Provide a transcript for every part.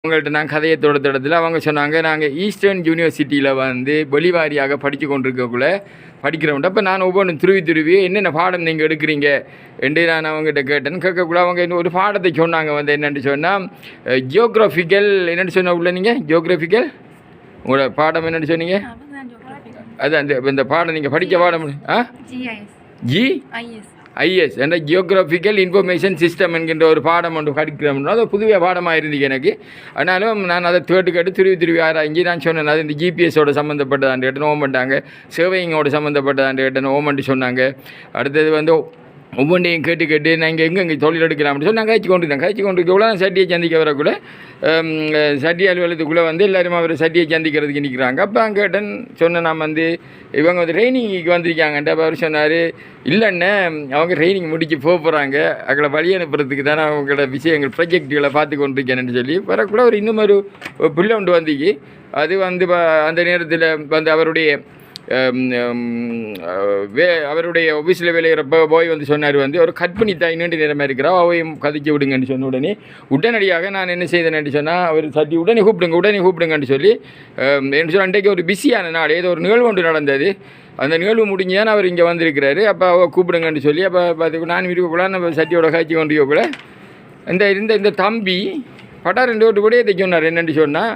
அவங்கள்ட்ட நான் கதையை தொடுத்த இடத்துல அவங்க சொன்னாங்க நாங்கள் ஈஸ்டர்ன் யூனிவர்சிட்டியில் வந்து வெளிவாரியாக படித்து கொண்டிருக்கக்குள்ள படிக்கிறவன்ட்டு அப்போ நான் ஒவ்வொன்றும் துருவி துருவி என்னென்ன பாடம் நீங்கள் எடுக்கிறீங்க? என்று நான் அவங்ககிட்ட கேட்டேன். கேட்கக்குள்ள அவங்க இன்னும் ஒரு பாடத்தை சொன்னாங்க வந்து என்னென்னு சொன்னால் ஜியோக்ராஃபிக்கல் என்னென்னு சொன்ன உள்ள நீங்கள் ஜியோக்ராஃபிக்கல் உங்களோட பாடம் என்னென்னு சொன்னீங்க? அது அந்த இந்த பாடம் நீங்கள் படிக்க பாடம் ஆ? ஜி ஐஎஸ் ஐஎஸ் என்ற ஜியோகிராஃபிக்கல் இன்ஃபர்மேஷன் சிஸ்டம் என்கின்ற ஒரு பாடம் ஒன்று படிக்கிறோம்னா அது புதிய பாடமாக இருந்துச்சு எனக்கு. ஆனாலும் நான் அதை தேட்டு கேட்டு திருவி திருவி ஆராய்ஞ்சி நான் சொன்னேன். அது இந்த ஜிபிஎஸோட சம்மந்தப்பட்டதாண்டு கேட்டேன். ஓம் பண்ணிட்டாங்க சேவைங்கோட சம்மந்தப்பட்டதாண்டு கேட்டேன். ஓமன்ட்டு சொன்னாங்க. அடுத்தது வந்து ஒவ்வொன்றையும் கேட்டு கேட்டு நாங்கள் எங்கே இங்கே தொழில் எடுக்கலாம் அப்படின்னு சொல்லி நான் கழிச்சு காய்ச்சி கழிச்சு கொண்டிருக்கக்குள்ள சட்டியை சந்திக்க வரக்குள்ள சட்டி அலுவலகத்துக்குள்ளே வந்து எல்லாரும் அவர் சட்டியை சந்திக்கிறதுக்கு நிற்கிறாங்க அப்போ அங்கே கேட்டேன் சொன்னேன் நான் வந்து இவங்க வந்து ட்ரைனிங்க்கு வந்திருக்காங்கன்ட்டு. அப்போ அவர் சொன்னார் இல்லைன்னு அவங்க ட்ரைனிங் முடிச்சு போக போகிறாங்க அங்களை வழி அனுப்புறதுக்கு தானே அவங்களோட விஷயங்கள் ப்ரொஜெக்டுகளை பார்த்து கொண்டிருக்கேன்னு சொல்லி. வரக்குள்ள அவர் இன்னும் ஒரு பிள்ளை ஒன்று வந்துக்கு அது வந்து அந்த நேரத்தில் வந்து அவருடைய வே அவருடைய ஆஃபீஸில் வேலையிறப்ப போய் வந்து சொன்னார் வந்து ஒரு கற்பிணி தாய் நீண்ட நேரமாக இருக்கிறா அவையும் கதைக்க விடுங்கன்னு சொன்ன உடனே உடனடியாக நான் என்ன செய்தேன்னு சொன்னால் அவர் சட்டி உடனே கூப்பிடுங்க உடனே கூப்பிடுங்கன்னு சொல்லி என்று என்ன சொன்னால் அன்றைக்கு ஒரு பிஸியான நாள் ஏதோ ஒரு நிகழ்வு ஒன்று நடந்தது. அந்த நிகழ்வு முடிஞ்சுதான் அவர் இங்கே வந்திருக்கிறாரு. அப்போ அவ கூப்பிடுங்கன்னு சொல்லி அப்போ பார்த்து நான் இருக்கக்குள்ள நம்ம சட்டியோட காய்ச்சி கொண்டு கூட இந்த இந்த இந்த தம்பி பட்டா ரெண்டு ஓட்டு கூட இதை சொன்னார் என்னென்னு சொன்னால்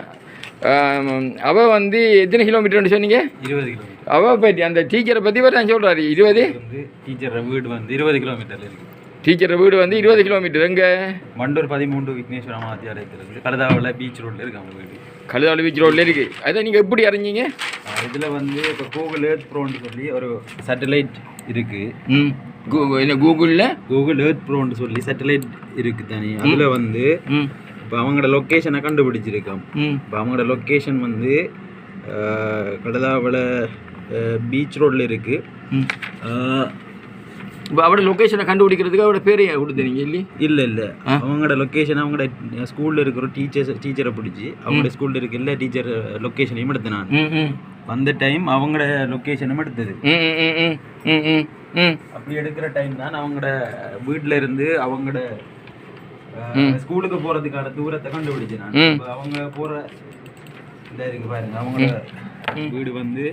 அவள் வந்து எத்தனை கிலோமீட்டர்னு சொன்னீங்க? இருபது கிலோமீட்டர் அவள் பற்றி அந்த டீச்சரை பற்றி வர நான் சொல்கிறாரு இருபது? வந்து டீச்சர் வீடு வந்து இருபது கிலோமீட்டர்ல இருக்கு. டீச்சர் வீடு வந்து இருபது கிலோமீட்டர் எங்கே? மண்டூர் பதிமூன்று விக்னேஸ்வர மகாவித்யாலயத்தில் இருக்கு. கலதாவில் பீச் ரோட்ல இருக்கு அவங்க வீடு. கழுதாளு பீச் ரோட்டில் இருக்குது அதை நீங்கள் எப்படி அறிஞ்சீங்க? இதுல வந்து இப்போ கூகுள் ஏர்த் ப்ரோன்னு சொல்லி ஒரு சேட்டலைட் இருக்கு. ம். கூ என்ன கூகுளில் கூகுள் ஏர்த் ப்ரோன்னு சொல்லி சேட்டலைட் இருக்கு தானே. அதுல வந்து இப்போ அவங்களோட லொக்கேஷனை கண்டுபிடிச்சிருக்கான் இப்போ அவங்களோட லொக்கேஷன் வந்து கடதாவில் பீச் ரோட்ல இருக்கு. இப்போ அவரோட லொக்கேஷனை கண்டுபிடிக்கிறதுக்கு அவரோட பேரை கொடுத்தீங்க இல்லையே? இல்ல இல்ல. அவங்களோட லொக்கேஷன் அவங்களோட ஸ்கூல்ல இருக்கிற டீச்சர்ஸ் டீச்சரை பிடிச்சி அவங்களோட ஸ்கூல்ல இருக்க எல்லா டீச்சர் லொக்கேஷனையும் எடுத்தேன் நான். வந்த டைம் அவங்களோட லொக்கேஷனும் எடுத்தது. அப்படி எடுக்கிற டைம் தான் அவங்களோட வீட்ல இருந்து அவங்களோட ஸ்கூலுக்கு போறதுக்கான தூரத்தை கண்டுபிடிச்சேன் நான். அவங்க போற இந்த இருக்கு பாருங்க அவங்களோட வீடு வந்து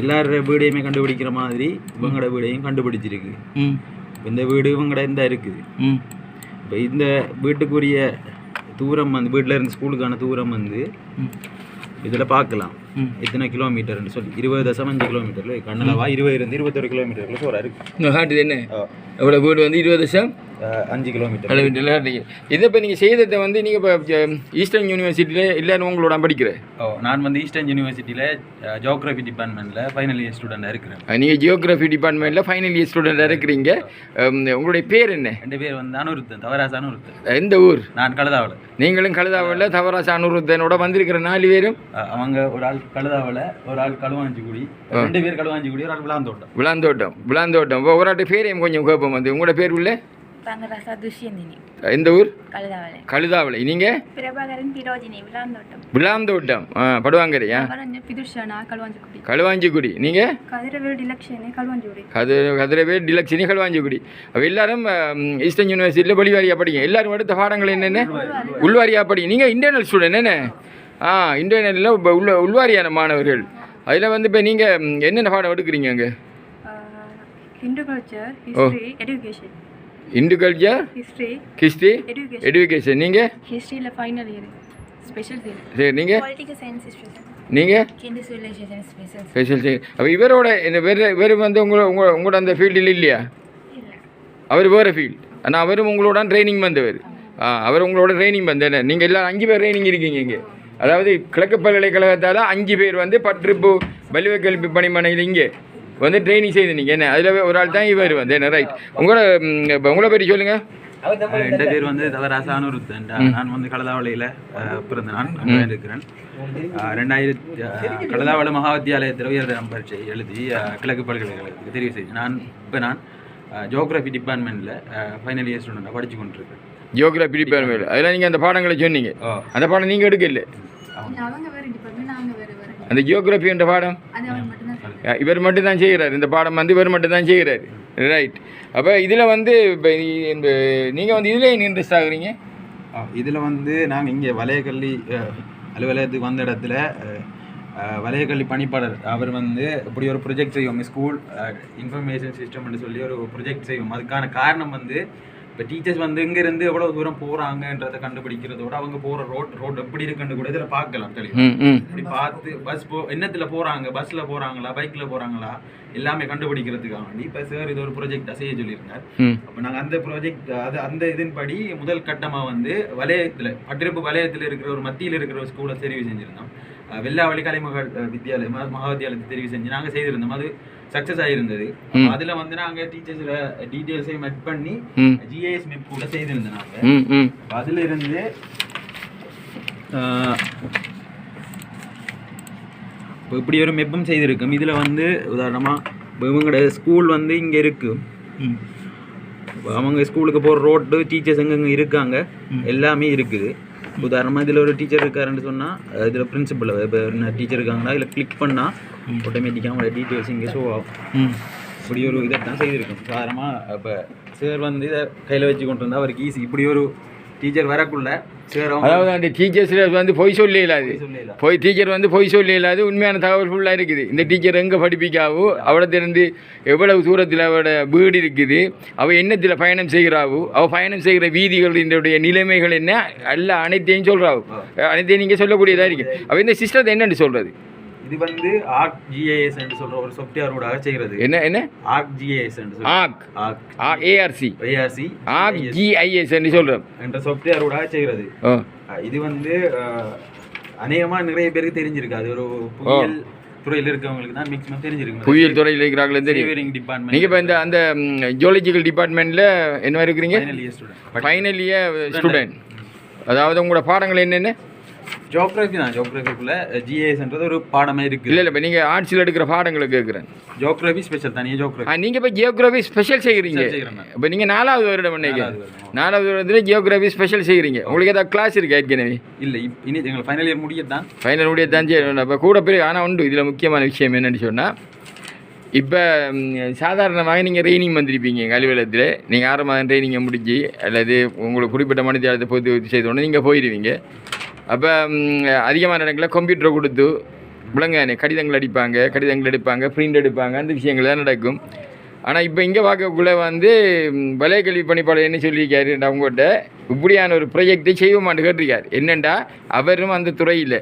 எல்லாரோட வீடையுமே கண்டுபிடிக்கிற மாதிரி இவங்களோட வீடையும் கண்டுபிடிச்சிருக்கு. இந்த வீடு இவங்களோட இந்த இருக்குது இப்போ இந்த வீட்டுக்குரிய தூரம் வந்து வீட்டில் இருந்து ஸ்கூலுக்கான தூரம் வந்து இதில் பார்க்கலாம். ம். எத்தனை கிலோமீட்டர்னு சொல்லி இருபது தசம் அஞ்சு கிலோமீட்டர்ல கண்ணளவா இருபது இருந்து இருபத்தொரு கிலோமீட்டருக்குள்ள இருக்கு. இந்த காட்டுது என்ன? எவ்வளோ வீடு வந்து இருபது அஹ் அஞ்சு கிலோமீட்டர். காட்டுறீங்க இதை இப்போ நீங்கள் செய்ததை வந்து நீங்கள் இப்போ ஈஸ்டர்ன் யூனிவர்சிட்டியில் இல்லைன்னு உங்களோட படிக்கிறேன் ஓ நான் வந்து ஈஸ்டர்ன் யூனிவர்சிட்டியில் ஜியோகிராஃபி டிபார்ட்மெண்ட்டில் ஃபைனல் இயர் ஸ்டூடெண்டாக இருக்கிறேன். நீங்கள் ஜியோகிராஃபி டிபார்ட்மெண்ட்டில் ஃபைனல் இயர் ஸ்டூடெண்டாக இருக்கிறீங்க. உங்களுடைய பேர் என்ன? ரெண்டு பேர் வந்து அனுருத்தன் தவராச அனுருத்தன் எந்த ஊர்? நான் கழுதாவில் நீங்களும் கழுதாவில் தவராச அனுருத்தனோட வந்திருக்கிற நாலு பேரும்? அவங்க ஒரு ஆள் கழுதாவில் ஒரு ஆள் களுவாஞ்சிக்குடி ரெண்டு பேர் களுவாஞ்சிக்குடி ஒரு ஆள் விளாந்தோட்டம். விளாந்தோட்டம் விளாந்தோட்டம். ஒரு ஆட்டு பேரையும் கொஞ்சம் கோபம் வந்து உங்களோட பேர் உள்ள? எந்த ஊர்? கழுதாவளை நீங்க? விளாந்தோட்டம். படுவாங்கரியா கழுவாஞ்சிக்குடி நீங்க? கதிரவேல் டிலக்ஷனி களுவாஞ்சிக்குடி அப்போ எல்லாரும் ஈஸ்டர்ன் யூனிவர்சிட்டியில் வெளிவாரியா படிங்க. எல்லாரும் அடுத்த பாடங்கள் என்னென்ன? உள்வாரியா படிங்க. நீங்கள் இன்டர்னல் ஸ்டூடெண்ட் என்ன ஆ இன்டர்நெட்டில் இப்போ உள்ள உள்வாரியான மாணவர்கள். அதில் வந்து இப்போ நீங்கள் என்னென்ன பாடம் எடுக்கிறீங்க அங்கே? Hindu culture history education Hindu culture history history education நீங்கள் ஹிஸ்ட்ரியில் ஃபைனல் இயர் ஸ்பெஷல் சரி நீங்கள் நீங்கள் ஸ்பெஷல் சரி அப்போ இவரோட வேறு வேறு வந்து உங்களோட உங்களோட உங்களோட அந்த ஃபீல்டில் இல்லையா? அவர் வேறு ஃபீல்டு ஆனால் அவரும் உங்களோட ட்ரைனிங் வந்தவர். ஆ அவர் உங்களோட ட்ரைனிங் வந்தேன் நீங்கள் எல்லாரும் அஞ்சு பேர் ட்ரைனிங் இருக்கீங்க இங்கே. அதாவது கிழக்கு பல்கலைக்கழகத்தால் அஞ்சு பேர் வந்து பற்றிப்பு வலுவை கல்வி பணிமனையில் இங்கே வந்து ட்ரைனிங் செய்து நீங்கள் என்ன? அதில் ஒரு ஆள் தான் இவர் வந்து என்ன ரைட் உங்களோட உங்களை பற்றி சொல்லுங்கள் ரெண்டு பேர் வந்து தவராச அனுருத்தன் நான் வந்து கலதாவளையில் பிறந்த நான் அங்கே இருக்கிறேன். ரெண்டாயிரத்தி கலதாவளை மகாவித்தியாலயத்தில் உயர்தரம் பரீட்சை எழுதி கிழக்கு பல்கலைக்கழகத்துக்கு தெரிவு செய்தேன் நான் இப்போ நான் ஜியோகிராஃபி டிபார்ட்மெண்ட்டில் ஃபைனல் இயர் ஸ்டூடெண்டாக படித்து கொண்டிருக்கேன். ஜியோகிராஃபி டிபார்ட்மெண்ட் அதில் நீங்கள் அந்த பாடங்களை சொன்னீங்க. ஓ அந்த பாடம் நீங்கள் எடுக்கல. அந்த ஜியோகிராஃபி என்ற பாடம்? மட்டும்தான் இவர் மட்டும் தான் செய்கிறார் இந்த பாடம் வந்து இவர் மட்டும் தான் செய்கிறார் ரைட் அப்போ இதில் வந்து இப்போ இந்த நீங்கள் வந்து இதில் இன்ட்ரெஸ்ட் ஆகுறீங்க? இதில் வந்து நாங்கள் இங்கே வலயக்கல்லி அலுவலகத்துக்கு வந்த இடத்துல வலயக்கல்லி பணிப்பாளர் அவர் வந்து இப்படி ஒரு ப்ரொஜெக்ட் செய்வோம். ஸ்கூல் இன்ஃபர்மேஷன் சிஸ்டம்னு சொல்லி ஒரு ப்ரொஜெக்ட் செய்வோம். அதுக்கான காரணம் வந்து இப்போ டீச்சர்ஸ் வந்து இங்கேருந்து எவ்வளோ தூரம் போகிறாங்கன்றதை கண்டுபிடிக்கிறதோட அவங்க போகிற ரோட் ரோட் எப்படி இருக்குன்னு கூட இதில் பார்க்கலாம் தெளிவாக இப்படி பார்த்து பஸ் போ என்னத்தில் போகிறாங்க பஸ்ஸில் போகிறாங்களா பைக்கில் போகிறாங்களா எல்லாமே கண்டுபிடிக்கிறதுக்காக வேண்டி இப்போ சார் இது ஒரு ப்ரொஜெக்டாக செய்ய சொல்லியிருந்தார். அப்போ நாங்கள் அந்த ப்ராஜெக்ட் அது அந்த இதன்படி முதல் கட்டமாக வந்து வலயத்தில் பட்டிருப்பு வலயத்தில் இருக்கிற ஒரு மத்தியில் இருக்கிற ஒரு ஸ்கூலை தெரிவு செஞ்சுருந்தோம். வெள்ளாவளி கலைமகள் அஹ், வித்யாலயம் மகா- வித்யாலயத்தை தெரிவு செஞ்சு நாங்கள் செய்திருந்தோம். அது சக்ஸஸ் ஆகிருந்தது ம். அதில் வந்து நாங்கள் டீச்சர்ஸில் டீட்டெயில்ஸையும் மெட் பண்ணி ஜிஐஎஸ் மெப் கூட ம் அதில் இருந்து இப்போ இப்படி ஒரு மெப்பும் செய்திருக்கும். இதில் வந்து உதாரணமாக இப்போ இவங்களோட ஸ்கூல் வந்து இங்கே இருக்கு. இப்போ அவங்க ஸ்கூலுக்கு போகிற ரோட்டு டீச்சர்ஸ் எங்கெங்கே இருக்காங்க. எல்லாமே இருக்குது. உதாரணமாக இதில் ஒரு டீச்சர் இருக்காருன்னு சொன்னால் இதில் பிரின்சிபல் இப்போ டீச்சர் இருக்காங்கன்னா இதில் கிளிக் பண்ணால் ஆட்டோமேட்டிக்காக அவங்களோட டீட்டெயில்ஸ் இங்கே ஷோ ஆகும். இப்படி ஒரு இதை தான் செய்திருக்கும். சாதாரணமாக இப்போ சார் வந்து இதை கையில் வச்சு கொண்டு வந்தால் அவருக்கு ஈஸி இப்படி ஒரு டீச்சர் வரக்குள்ள அதாவது அந்த டீச்சர்ஸில் வந்து பொய் சொல்ல இயலாது சொல்லலாம் பொய் டீச்சர் வந்து பொய் சொல்ல இயலாது உண்மையான தகவல் ஃபுல்லாக இருக்குது. இந்த டீச்சர் எங்கே படிப்பிக்காவோ அவடத்திலிருந்து எவ்வளவு தூரத்தில் அவட வீடு இருக்குது அவள் என்னத்தில் பயணம் செய்கிறாவோ அவள் பயணம் செய்கிற வீதிகளினுடைய நிலைமைகள் என்ன? எல்லா அனைத்தையும் சொல்கிறாவோ அனைத்தையும் நீங்கள் சொல்லக்கூடியதாக இருக்கு. அவள் இந்த சிஸ்டத்தை என்னன்னு சொல்கிறது இது வந்து ஆர்க் ஜிஏஎஸ் என்று சொல்ற ஒரு சாஃப்ட்வேரோட செய்கிறது. என்ன என்ன? ஆர்க் ஜிஏஎஸ் என்று ஆக் ஆர்க் ஏஆர்சி ஐஆர்சி ஆக் ஜிஐஎஸ் என்று சொல்கிறோம் என்ற சாஃப்ட்வேரோட செய்கிறது. ஓ அஹ் இது வந்து அஹ், அநேகமா நிறைய பேருக்கு தெரிஞ்சிருக்கு. அது ஒரு புயல் துறையில் இருக்கவங்களுக்கு தான் மேக்ஸிமம் தெரிஞ்சிருக்கு. புவியியல் துறையில் இருக்கிறாங்களே தெரியும். டிபார்ட்மெண்ட் நீங்கள் இப்போ இந்த அந்த ஜியாலஜிக்கல் டிபார்ட்மெண்ட்டில் என்ன இருக்கிறீங்க? Final year student final year student அதாவது உங்களோட பாடங்கள் என்னென்ன? ஜியோகிராஃபி தான் ஜியோகிராஃபிக்குள்ள ஜிஏஎஸ்ன்றது ஒரு பாடமே இருக்கு. இல்லை இல்லை இப்போ நீங்கள் ஆர்ட்ஸில் எடுக்கிற பாடங்களை கேட்குறேன் ஜியோகிராஃபி ஸ்பெஷல் தனியாக ஜியோகிராஃபி நீங்கள் இப்போ ஜியோகிராஃபி ஸ்பெஷல் செய்கிறீங்க. இப்போ நீங்கள் நாலாவது வருடம் வருடம். நாலாவது வருடத்தில் ஜியோகிராஃபி ஸ்பெஷல் செய்கிறீங்க. உங்களுக்கு ஏதாவது கிளாஸ் இருக்கு ஏற்கனவே? இல்லை இனி எங்களுக்கு ஃபைனல் இயர் முடியத்தான். ஃபைனல் முடிய தான் செய்யணும். இப்போ கூட பேர் ஆனால் உண்டு. இதில் முக்கியமான விஷயம் என்னன்னு சொன்னால் இப்போ சாதாரணமாக நீங்கள் ட்ரைனிங் வந்திருப்பீங்க எங்கள் அலுவலகத்தில். நீங்கள் ஆறு மாதம் ட்ரைனிங்கை முடிஞ்சு அல்லது உங்களுக்கு குறிப்பிட்ட மனிதத்தை பொறுத்து செய்தோடனே நீங்கள் போயிடுவீங்க அப்போ அதிகமான இடங்களில் கம்ப்யூட்டரை கொடுத்து விளங்கானே கடிதங்கள் அடிப்பாங்க கடிதங்கள் எடுப்பாங்க பிரிண்ட் எடுப்பாங்க அந்த விஷயங்கள் தான் நடக்கும். ஆனால் இப்போ இங்கே பார்க்கக்குள்ளே வந்து ம், கல்வி பணிப்பாளர் என்ன சொல்லியிருக்காரு அவங்ககிட்ட இப்படியான ஒரு ப்ரொஜெக்டை செய்வோமான்னு கேட்டிருக்கார். என்னென்னா அவரும் அந்த துறையில்.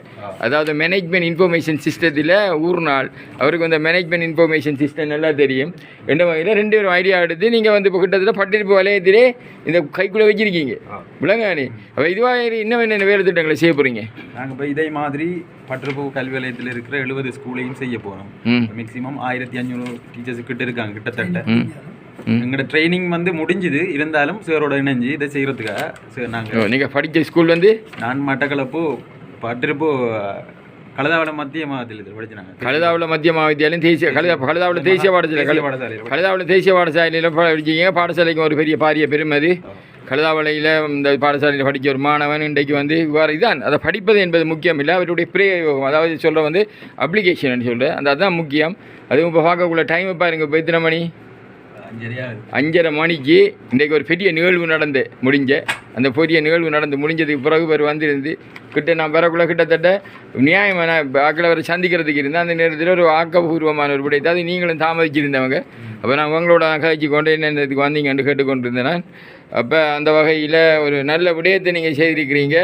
அதாவது மேனேஜ்மெண்ட் இன்ஃபர்மேஷன் சிஸ்டத்தில் ஊர் நாள். அவருக்கு அந்த மேனேஜ்மெண்ட் இன்ஃபர்மேஷன் சிஸ்டம் நல்லா தெரியும். எந்த வகையில்? ரெண்டு பேரும் ஐடியா எடுத்து நீங்கள் வந்து இப்போ கிட்டத்தட்ட பட்டிருப்பு வலயத்திலே இந்த கைக்குள்ளே வச்சிருக்கீங்க. விளங்கானே. அப்போ இதுவாக இன்னும் என்னென்ன வேலை திட்டங்களை செய்ய போகிறீங்க நாங்கள் இப்போ இதே மாதிரி பட்டிருப்பு கல்வி நிலையத்தில் இருக்கிற எழுபது ஸ்கூலையும் செய்ய போகிறோம் மேக்ஸிமம் ஆயிரத்தி அஞ்சூறு டீச்சர்ஸ் கிட்ட இருக்காங்க கிட்டத்தட்ட. எங்களோட ட்ரைனிங் வந்து முடிஞ்சுது. இருந்தாலும் சாரோட இணைஞ்சு இதை செய்யறதுக்காக. சார் நாங்கள் நீங்கள் படித்த ஸ்கூல் வந்து? நான் மட்டக்களப்பு பட்டிருப்பு கலதாவளம் மத்திய மாவட்டத்தில் படிச்சினாங்க கழுதாவில் மத்திய மகாவித்தியாலயம் தேசிய கழுதா கழுதாவில் தேசிய பாடசாலை கழுதாவில் தேசிய பாடசாலையில் படிச்சீங்க. பாடசாலைக்கு ஒரு பெரிய பாரிய பெருமை அது. கழுதாவளையில் இந்த பாடசாலையில் படித்த ஒரு மாணவன் இன்றைக்கு வந்து இவ்வாறு இதான் அதை படிப்பது என்பது முக்கியம் இல்லை. அவருடைய பிரயோகம் அதாவது சொல்கிற வந்து அப்ளிகேஷன் சொல்கிறேன் அந்த அதுதான் முக்கியம். அதுவும் இப்போ பார்க்கக்குள்ள டைம் பாருங்க இப்போ எத்தனை மணி? அஞ்சரை மணிக்கு இன்றைக்கு ஒரு பெரிய நிகழ்வு நடந்து முடிஞ்ச. அந்த பெரிய நிகழ்வு நடந்து முடிஞ்சதுக்கு பிறகு பேர் வந்திருந்து கிட்ட நான் வரக்குள்ள கிட்டத்தட்ட நியாயமான ஆக்களை சந்திக்கிறதுக்கு இருந்தேன். அந்த நேரத்தில் ஒரு ஆக்கப்பூர்வமான ஒரு விடயத்தை அது நீங்களும் தாமதிச்சிருந்தவங்க. அப்போ நான் உங்களோட நான் கழிச்சு கொண்டு என்ன இதுக்கு வந்தீங்கன்னு கேட்டுக்கொண்டிருந்தேன் நான். அப்போ அந்த வகையில் ஒரு நல்ல விடயத்தை நீங்கள் செய்திருக்கிறீங்க.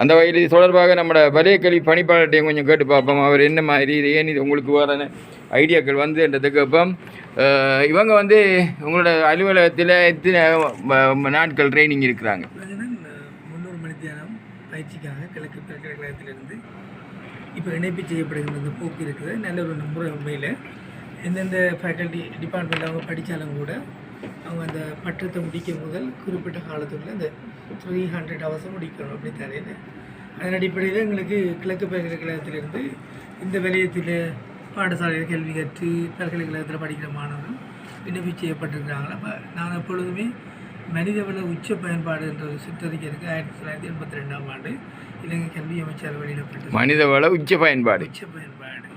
அந்த வகையில் இது தொடர்பாக நம்மளோட வலய கல்வி பணிப்பாளர்கிட்டையும் கொஞ்சம் கேட்டு பார்ப்போம். அவர் என்ன மாதிரி இது ஏன் இது உங்களுக்கு வர ஐடியாக்கள் வந்துன்றதுக்கு அப்போ இவங்க வந்து உங்களோட அலுவலகத்தில் எத்தனை நாட்கள் ட்ரைனிங் இருக்கிறாங்க? பார்த்தீங்கன்னா முந்நூறு மணி தியானம் பயிற்சிக்காக கிழக்கு பல்கலைக்கழகத்திலிருந்து இப்போ இணைப்பு செய்யப்படுகின்ற இந்த போக்கு இருக்குது. நல்ல ஒரு முறை உண்மையில் எந்தெந்த ஃபேக்கல்டி டிபார்ட்மெண்ட் அவங்க படித்தாலும் கூட அவங்க அந்த பட்டத்தை முடிக்கும் முதல் குறிப்பிட்ட காலத்துக்குள்ள அந்த த்ரீ ஹண்ட்ரட் ஹவர்ஸை முடிக்கணும் அப்படி தரையில் அதன் அடிப்படையில் எங்களுக்கு கிழக்கு பல்கலைக்கழகத்திலிருந்து இந்த வலயத்தில் பாடசாலையில் கல்வி கற்று பல்கலைக்கழகத்தில் படிக்கிற மாணவர்கள் விண்ணப்பி செய்யப்பட்டிருக்கிறாங்க. அப்போ நான் எப்பொழுதுமே மனிதவள உச்ச பயன்பாடு என்ற ஒரு சித்தரிக்கை இருக்குது ஆயிரத்தி தொள்ளாயிரத்தி எண்பத்தி ரெண்டாம் ஆண்டு இலங்கை கல்வி அமைச்சர் வெளியிடப்பட்டது. மனித வள உச்ச பயன்பாடு. உச்ச பயன்பாடு.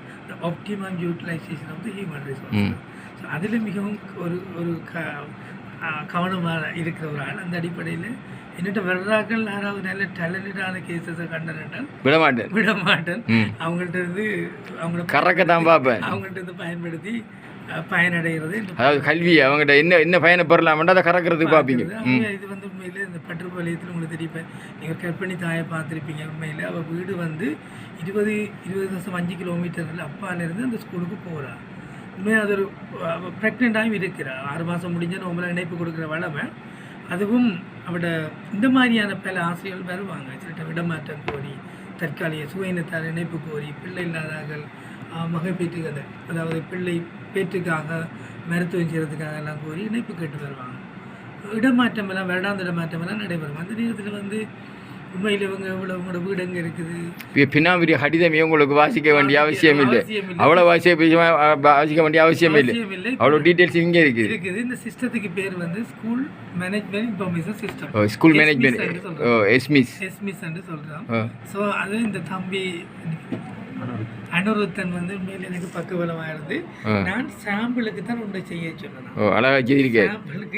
Optimum utilisation of the human. Resource so அதில் மிகவும் ஒரு ஒரு க கவனமாக இருக்கிற ஒரு ஆள். அந்த அடிப்படையில் என்னட்ட வர்றாக்கள் யாராவது நல்ல டேலண்டடான கேசஸை கண்டனால் விட மாட்டேன் விட மாட்டேன் ம். அவங்கள்ட்ட இருந்து அவங்கள கறக்க தான் பார்ப்பேன். அவங்கள்ட்ட இருந்து பயன்படுத்தி பயனடைகிறது. அதாவது கல்வி அவங்ககிட்ட என்ன என்ன பயனை பெறலாம்டா அதை கறக்கிறதுக்கு பார்ப்பீங்க. இது வந்து உண்மையிலே இந்த பற்றுப்பாளையத்தில் உங்களுக்கு தெரியும். நீங்கள் கற்பிணி தாயை பார்த்துருப்பீங்க உண்மையில். அவள் வீடு வந்து இருபது இருபது வருஷம் அஞ்சு கிலோமீட்டரில் அப்பாலேருந்து அந்த ஸ்கூலுக்கு போகிறா உண்மையாக அது ஒரு ப்ரெக்னெண்ட்டாகவும் இருக்கிறா. ஆறு மாதம் முடிஞ்ச நம்மள இணைப்பு கொடுக்குற வளமை. அதுவும் அவட இந்த மாதிரியான பல ஆசைகள் வருவாங்க. சிலட்ட விடமாற்றம் கோரி தற்காலிக சுவையினத்தார் இணைப்பு கோரி பிள்ளை இல்லாதார்கள் மகை மகப்பேற்றுக்கு அதாவது பிள்ளை பேற்றுக்காக மருத்துவம் செய்கிறதுக்காக எல்லாம் கோரி இணைப்பு கேட்டு வருவாங்க. இடமாற்றம் எல்லாம் வருடாந்த இடமாற்றம் எல்லாம் நடைபெறும். அந்த நேரத்தில் வந்து உண்மையில் இவங்க இவ்வளோ உங்களோட வீடு எங்கே இருக்குது? பின்னாவிரி கடிதமே உங்களுக்கு வாசிக்க வேண்டிய அவசியம் இல்லை. அவ்வளோ வாசிக்க வாசிக்க வேண்டிய அவசியம் இல்லை. அவ்வளோ டீட்டெயில்ஸ் இங்கே இருக்குது. இருக்குது. இந்த சிஸ்டத்துக்கு பேர் வந்து school management information system school management SMIS SMIS சொல்கிறோம் ஸோ அது இந்த தம்பி அனுருத்தன் வந்து உண்மையில் எனக்கு பக்கபலமாக இருந்து. நான் சாம்பிளுக்கு தான் உண்டை செய்ய சொன்னேன். ஓ அழகாக செய்திருக்காரு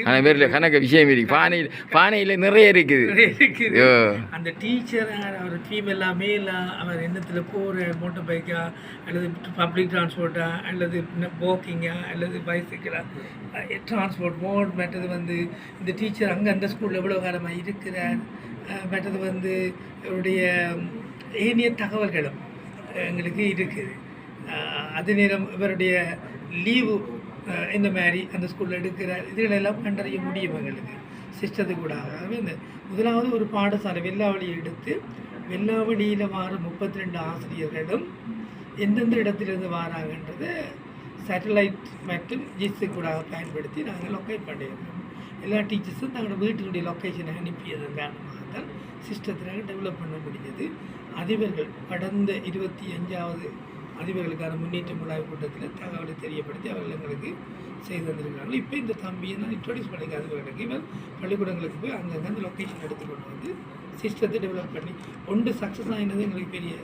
ஆனால் பேரில் கணக்கு விஷயம் இருக்கு. பானையில் பானையில் நிறைய இருக்குது. இருக்குது. அந்த டீச்சர் அவர் ஃபீமேலா மேலா அவர் என்னத்தில் போகிற மோட்டர் பைக்கா அல்லது பப்ளிக் டிரான்ஸ்போர்ட்டா அல்லது வாக்கிங்கா அல்லது பைசைக்கிளா டிரான்ஸ்போர்ட் மோட் மற்றது வந்து இந்த டீச்சர் அங்கே அந்த ஸ்கூலில் எவ்வளோ காலமாக இருக்கிறார். மற்றது வந்து அவருடைய ஏனைய தகவல்களும். எங்களுக்கு இருக்குது. அதே நேரம் இவருடைய லீவு இந்த மாதிரி அந்த ஸ்கூலில் எடுக்கிறார் இதுகளெல்லாம் கண்டறிய முடியும் எங்களுக்கு. சிஸ்டத்து கூட ஆகவே இந்த முதலாவது ஒரு பாடசாலை வெள்ளாவளியை எடுத்து வெள்ளாவளியில் வார முப்பத்தி ரெண்டு ஆசிரியர்களும் எந்தெந்த இடத்திலிருந்து வாராங்கன்றதை சேட்டலைட் மற்றும் ஜிஸு கூட பயன்படுத்தி நாங்கள் லொக்கேட் பண்ணியிருக்கோம். எல்லா டீச்சர்ஸும் தங்களோட வீட்டினுடைய லொக்கேஷனை அனுப்பியதன் காரணமாக சிஸ்டத்தினாக டெவலப் பண்ண முடிஞ்சது. அதிபர்கள் கடந்த இருபத்தி அஞ்சாவது அதிபர்களுக்கான முன்னேற்ற முழாய் கூட்டத்தில் தகவலை தெரியப்படுத்தி அவர்கள் எங்களுக்கு செய்து வந்திருக்கிறார்கள் இப்போ இந்த தம்பியை நான் இன்ட்ரோடியூஸ் பண்ணிக்க அதிபர்களுக்கு இவர் பள்ளிக்கூடங்களுக்கு போய் அங்கங்கே அந்த லொக்கேஷன் எடுத்துக்கொண்டு வந்து சிஸ்டத்தை டெவலப் பண்ணி ஒன்று சக்ஸஸ் ஆகினது எங்களுக்கு பெரிய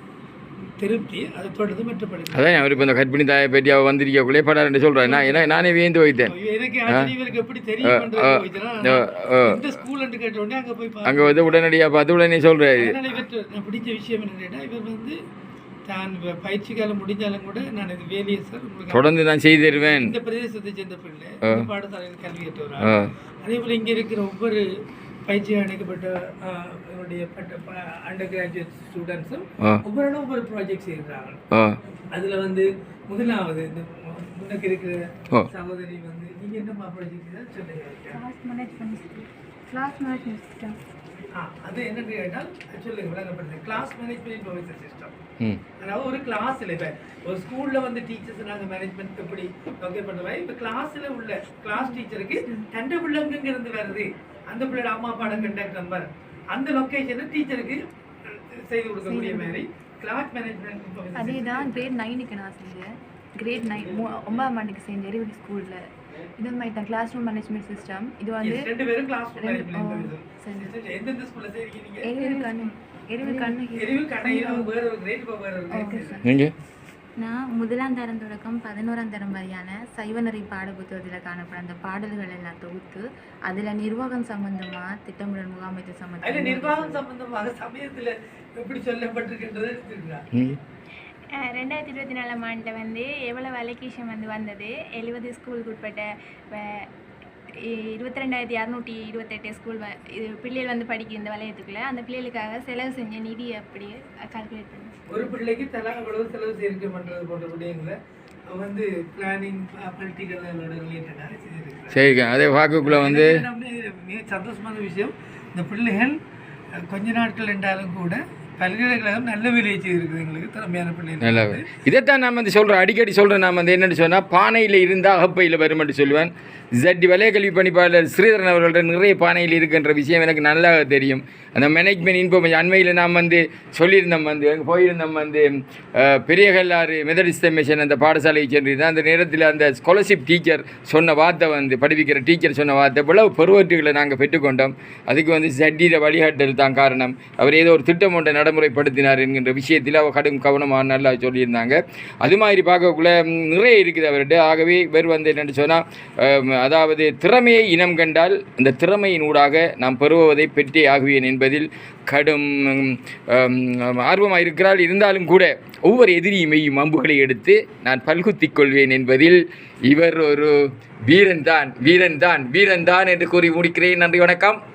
திருப்தி அதை தொடர்ந்து மற்ற பள்ளிக்கூடம் அதான் அவர் இப்போ இந்த கற்பிணி தாயை பற்றி அவள் வந்திருக்கக்குள்ளே படாருன்னு சொல்கிறேன் நான் ஏன்னா நானே வேந்து வைத்தேன். எனக்கு எப்படி தெரியும் கேட்ட உடனே அங்கே போய் அங்கே வந்து உடனடியாக பார்த்து உடனே சொல்கிறாரு நான் பிடிச்ச விஷயம் என்னன்னா இவர் வந்து தான் பயிற்சி காலம் முடிஞ்சாலும் கூட நான் இது வேலையை சார் உங்களுக்கு தொடர்ந்து நான் செய்து தருவேன். இந்த பிரதேசத்தை சேர்ந்த பிள்ளை பாடசாலையில் கல்வி கற்றவரா? அதே போல் இங்கே இருக்கிற ஒவ்வொரு பயிற்சி அணைக்கப்பட்ட அவருடைய பட்ட அண்டர் கிராஜுவேட் ஸ்டூடெண்ட்ஸும் ஒவ்வொரு ஒவ்வொரு ப்ராஜெக்ட் செய்கிறாங்க அதில் வந்து முதலாவது இந்த முன்னுக்கு இருக்கிற. சகோதரி வந்து நீங்கள் என்னம்மா ப்ராஜெக்ட் சொல்லுங்க class management system class management system ஆ அது என்னன்னு கேட்டால் சொல்லுங்க விளங்கப்படுது கிளாஸ் மேனேஜ்மெண்ட் இன்ஃபர்மேஷன் சிஸ்டம் ம். அதாவது ஒரு கிளாஸில் இப்போ ஒரு ஸ்கூலில் வந்து டீச்சர்ஸ் நாங்கள் மேனேஜ்மெண்ட் எப்படி ஓகே பண்ணுவோம் இப்போ கிளாஸில் உள்ள கிளாஸ் டீச்சருக்கு தண்டை பிள்ளைங்க இருந்து வருது. அந்த பிள்ளையோட அம்மா அப்பாட கண்டாக்ட் நம்பர் அந்த லொக்கேஷனை டீச்சருக்கு செய்து கொடுக்க முடிய மாதிரி கிளாஸ் மேனேஜ்மெண்ட் அதே தான் கிரேட் நைனுக்கு நான் செஞ்சேன். கிரேட் நைன் மூ ஒன்பதாம் ஆண்டுக்கு செஞ்சேன் எரிவடி ஸ்கூலில் இது மாதிரி தான் கிளாஸ் ரூம் மேனேஜ்மெண்ட் சிஸ்டம் இது வந்து ரெண்டு பேரும் கிளாஸ் ஓ, சரி. எந்தெந்த ஸ்கூலில் செய்றீங்க எரிவடி கண்ணு. எரிவடி கண்ணு. எரிவு கண்ணையில் வேற ஒரு கிரேட் வேற நீங்கள் நான் முதலாம் தரம் தொடக்கம் பதினோராம் தரம் வரையான சைவநெறி பாட புத்தகத்தில் காணப்படும் அந்த பாடல்கள் எல்லாம் தொகுத்து அதில் நிர்வாகம் சம்பந்தமாக திட்டமிடல் முகாமைத்துவ அதில் சம்பந்தமாக நிர்வாகம் சம்பந்தமாக சமயத்தில் எப்படி சொல்லப்பட்டிருக்கின்றது ரெண்டாயிரத்தி இருபத்தி நாலாம் ஆண்டில் வந்து எவ்வளவு அலோகேஷன் வந்து வந்தது? எழுபது ஸ்கூலுக்கு உட்பட்ட இருபத்தி ரெண்டாயிரத்தி இரநூத்தி இருபத்தெட்டு ஸ்கூல் வ இது பிள்ளைகள் வந்து படிக்க இந்த வலயத்துக்குள்ள அந்த பிள்ளைகளுக்காக செலவு செஞ்ச நிதி அப்படியே கால்குலேட் பண்ணி. ஒரு பிள்ளைக்கு தலா எவ்வளவு செலவு செய்திருக்க பண்ணுறது போன்ற விடயங்களை வந்து பிளானிங் பொலிட்டிக்கலோட ரிலேட்டடாக சரிக்கா அதே பார்க்கக்குள்ள வந்து மிக சந்தோஷமான விஷயம். இந்த பிள்ளைகள் கொஞ்ச நாட்கள் என்றாலும் கூட பல்கலைக்கழகம் நல்ல செய்திருக்குது எங்களுக்கு திறமையான இதைத்தான் நாம் வந்து சொல்கிறோம் அடிக்கடி சொல்கிறேன் நான் வந்து என்னென்னு சொன்னால் பானையில் இருந்தால் அகப்பையில் வருமென்று சொல்லுவேன். ஜட்டி வலயக்கல்வி பணிப்பாளர் ஸ்ரீதரன் அவர்களோட நிறைய பானையில் இருக்கின்ற விஷயம் எனக்கு நல்லா தெரியும். அந்த மேனேஜ்மெண்ட் இன்ஃபர்மேஷன் அண்மையில் நாம் வந்து சொல்லியிருந்தோம் வந்து அங்கே போயிருந்தோம் வந்து பெரிய கல்லாறு மெதடிஸ்ட் மிஷன் அந்த பாடசாலையை சென்றிருந்தேன். அந்த நேரத்தில் அந்த ஸ்காலர்ஷிப் டீச்சர் சொன்ன வார்த்தை வந்து படிப்பிக்கிற டீச்சர் சொன்ன வார்த்தை இவ்வளவு பெருவற்றுகளை நாங்கள் பெற்றுக்கொண்டோம். அதுக்கு வந்து ஜட்டியில் வழிகாட்டல் தான் காரணம். அவர் ஏதோ ஒரு திட்டம் ஒன்றை நடைமுறைப்படுத்தினார் என்கின்ற விஷயத்தில் அவர் கடும் கவனமாக நல்லா சொல்லியிருந்தாங்க. அது மாதிரி பார்க்கக்குள்ள நிறைய இருக்குது அவர்கிட்ட. ஆகவே இவர் வந்து என்னென்னு சொன்னால் அதாவது திறமையை இனம் கண்டால் அந்த திறமையின் ஊடாக நாம் பெறுவதை பெற்றே ஆகுவேன் என்பதில் கடும் ஆர்வமாக இருக்கிறாள் இருந்தாலும் கூட ஒவ்வொரு எதிரியுமையும் அம்புகளை எடுத்து நான் பல்குத்திக் கொள்வேன் என்பதில் இவர் ஒரு வீரன் தான் வீரன் தான் வீரன் தான் என்று கூறி முடிக்கிறேன். நன்றி வணக்கம்.